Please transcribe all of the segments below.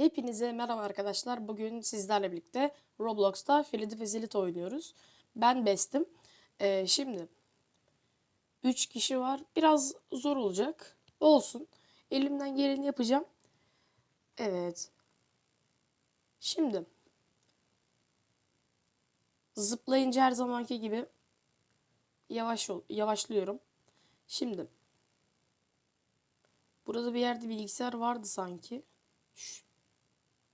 Hepinize merhaba arkadaşlar. Bugün sizlerle birlikte Roblox'ta Filidi Fizilit oynuyoruz. Ben Best'im. Ee, şimdi 3 kişi var. Biraz zor olacak. Olsun. Elimden geleni yapacağım. Evet. Şimdi zıplayınca her zamanki gibi yavaş ol, yavaşlıyorum. Şimdi burada bir yerde bilgisayar vardı sanki. Ş-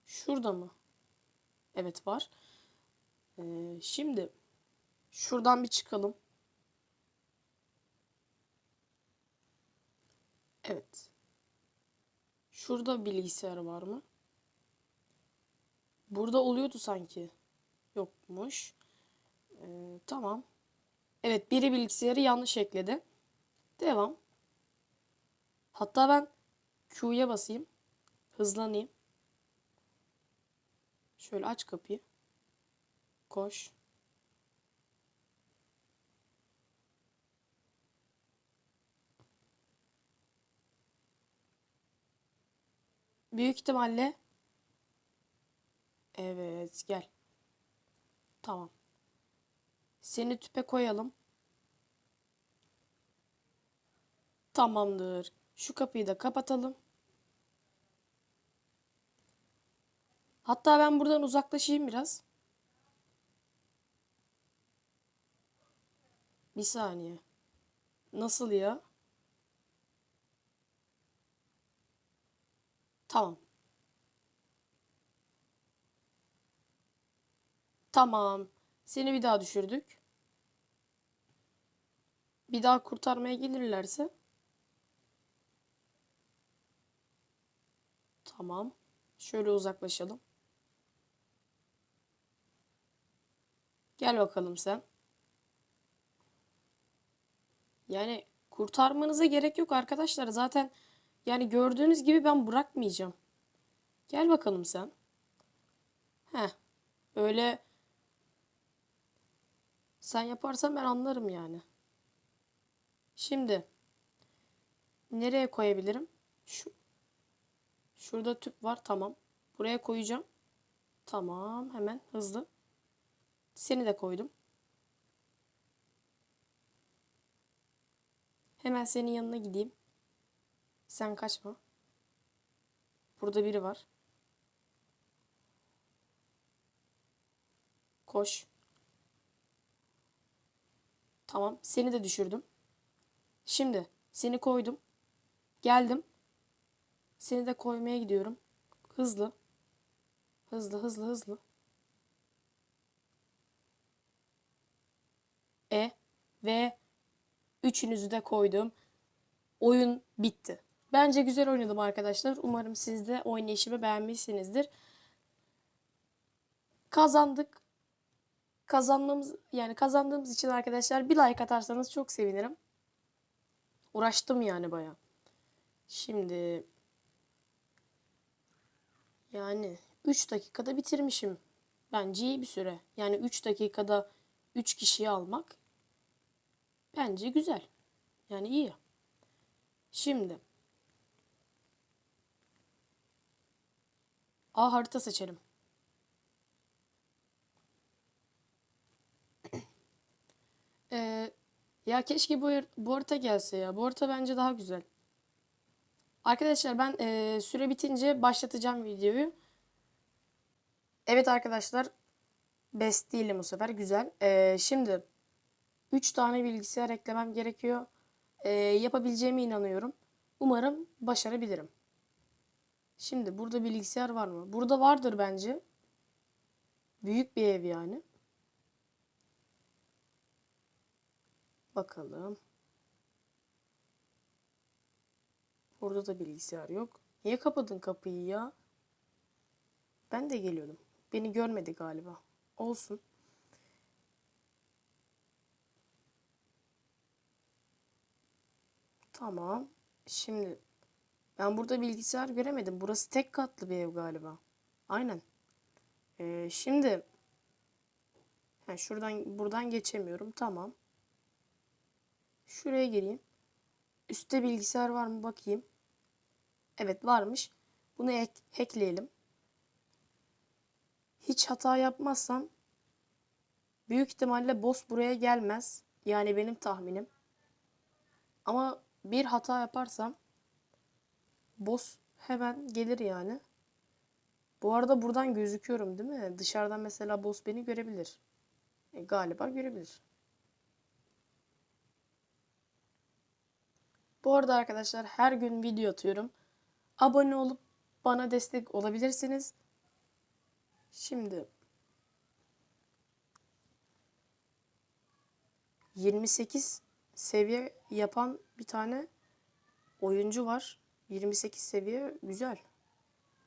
Şurada mı? Evet var. Ee, şimdi şuradan bir çıkalım. Evet. Şurada bilgisayar var mı? Burada oluyordu sanki. Yokmuş. Ee, tamam. Evet biri bilgisayarı yanlış ekledi. Devam. Hatta ben Q'ya basayım. Hızlanayım. Şöyle aç kapıyı. Koş. Büyük ihtimalle Evet, gel. Tamam. Seni tüpe koyalım. Tamamdır. Şu kapıyı da kapatalım. Hatta ben buradan uzaklaşayım biraz. Bir saniye. Nasıl ya? Tamam. Tamam. Seni bir daha düşürdük. Bir daha kurtarmaya gelirlerse. Tamam. Şöyle uzaklaşalım. Gel bakalım sen. Yani kurtarmanıza gerek yok arkadaşlar. Zaten yani gördüğünüz gibi ben bırakmayacağım. Gel bakalım sen. Heh. Öyle sen yaparsan ben anlarım yani. Şimdi nereye koyabilirim? Şu Şurada tüp var. Tamam. Buraya koyacağım. Tamam. Hemen hızlı. Seni de koydum. Hemen senin yanına gideyim. Sen kaçma. Burada biri var. Koş. Tamam. Seni de düşürdüm. Şimdi seni koydum. Geldim. Seni de koymaya gidiyorum. Hızlı. Hızlı hızlı hızlı. E ve üçünüzü de koydum. Oyun bitti. Bence güzel oynadım arkadaşlar. Umarım siz de oynayışımı beğenmişsinizdir. Kazandık. Kazanmamız yani kazandığımız için arkadaşlar bir like atarsanız çok sevinirim. Uğraştım yani baya. Şimdi yani 3 dakikada bitirmişim. Bence iyi bir süre. Yani 3 dakikada 3 kişiyi almak bence güzel. Yani iyi. Şimdi A harita seçelim. Ee, ya keşke bu, bu harita gelse ya. Bu harita bence daha güzel. Arkadaşlar ben e, süre bitince başlatacağım videoyu. Evet arkadaşlar. Best değilim bu sefer. Güzel. E, şimdi 3 tane bilgisayar eklemem gerekiyor. E, yapabileceğime inanıyorum. Umarım başarabilirim. Şimdi burada bilgisayar var mı? Burada vardır bence. Büyük bir ev yani. Bakalım. Burada da bilgisayar yok. Niye kapadın kapıyı ya? Ben de geliyordum. Beni görmedi galiba. Olsun. Tamam. Şimdi ben burada bilgisayar göremedim. Burası tek katlı bir ev galiba. Aynen. Ee, şimdi ha, şuradan buradan geçemiyorum. Tamam. Şuraya gireyim. Üstte bilgisayar var mı bakayım. Evet varmış. Bunu ek hackleyelim. hiç hata yapmazsam büyük ihtimalle boss buraya gelmez. Yani benim tahminim. Ama bir hata yaparsam boss hemen gelir yani. Bu arada buradan gözüküyorum değil mi? Dışarıdan mesela boss beni görebilir. E, galiba görebilir. Bu arada arkadaşlar her gün video atıyorum. Abone olup bana destek olabilirsiniz. Şimdi 28 seviye yapan bir tane oyuncu var. 28 seviye güzel.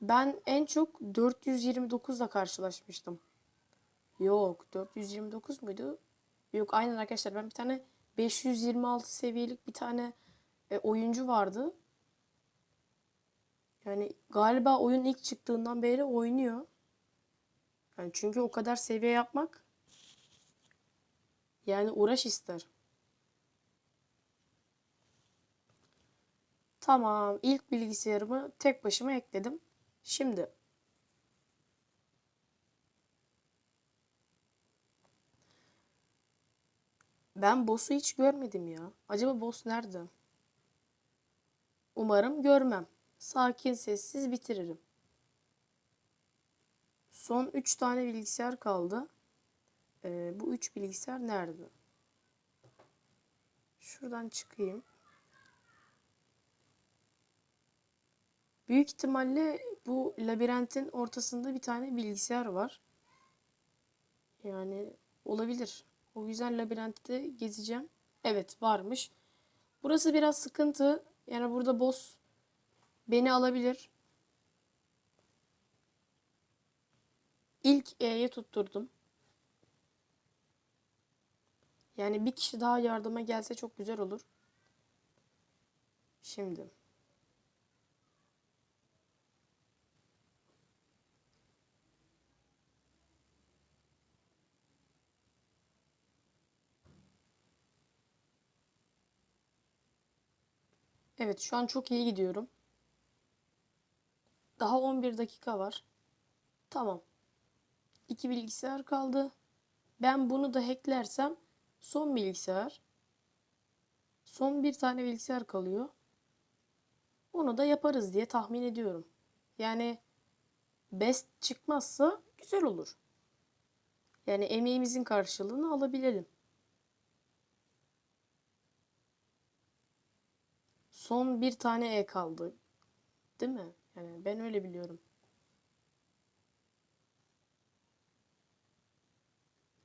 Ben en çok 429 ile karşılaşmıştım. Yok 429 muydu? Yok aynen arkadaşlar ben bir tane 526 seviyelik bir tane e, oyuncu vardı. Yani galiba oyun ilk çıktığından beri oynuyor. Yani çünkü o kadar seviye yapmak yani uğraş ister. Tamam, ilk bilgisayarımı tek başıma ekledim. Şimdi ben boss'u hiç görmedim ya. Acaba boss nerede? Umarım görmem. Sakin sessiz bitiririm. Son 3 tane bilgisayar kaldı. Ee, bu 3 bilgisayar nerede? Şuradan çıkayım. Büyük ihtimalle bu labirentin ortasında bir tane bilgisayar var. Yani olabilir. O yüzden labirentte gezeceğim. Evet varmış. Burası biraz sıkıntı. Yani burada boss beni alabilir. İlk E'ye tutturdum. Yani bir kişi daha yardıma gelse çok güzel olur. Şimdi. Evet şu an çok iyi gidiyorum. Daha 11 dakika var. Tamam. İki bilgisayar kaldı. Ben bunu da hacklersem son bilgisayar. Son bir tane bilgisayar kalıyor. Onu da yaparız diye tahmin ediyorum. Yani best çıkmazsa güzel olur. Yani emeğimizin karşılığını alabilelim. Son bir tane E kaldı. Değil mi? Yani ben öyle biliyorum.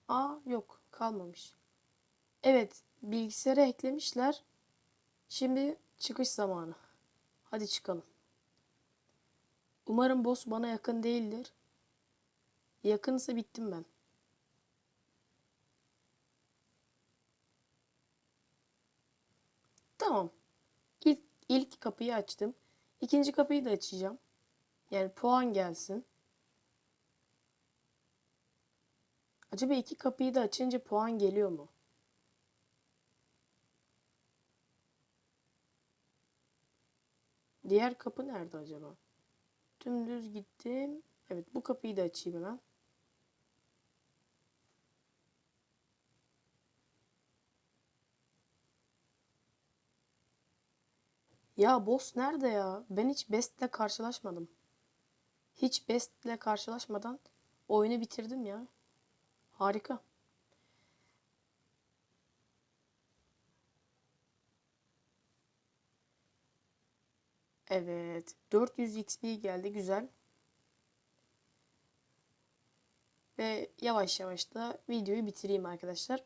Aa yok kalmamış. Evet bilgisayara eklemişler. Şimdi çıkış zamanı. Hadi çıkalım. Umarım boss bana yakın değildir. Yakınsa bittim ben. Tamam. İlk, kapıyı açtım. İkinci kapıyı da açacağım. Yani puan gelsin. Acaba iki kapıyı da açınca puan geliyor mu? Diğer kapı nerede acaba? Dümdüz gittim. Evet bu kapıyı da açayım hemen. Ya boss nerede ya? Ben hiç Best'le karşılaşmadım. Hiç Best'le karşılaşmadan oyunu bitirdim ya. Harika. Evet. 400 XP geldi. Güzel. Ve yavaş yavaş da videoyu bitireyim arkadaşlar.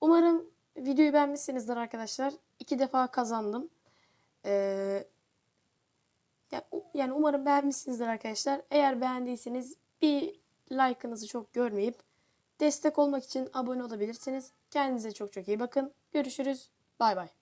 Umarım videoyu beğenmişsinizdir arkadaşlar. İki defa kazandım. Ee, yani umarım beğenmişsinizdir arkadaşlar. Eğer beğendiyseniz bir like'ınızı çok görmeyip destek olmak için abone olabilirsiniz. Kendinize çok çok iyi bakın. Görüşürüz. Bay bay.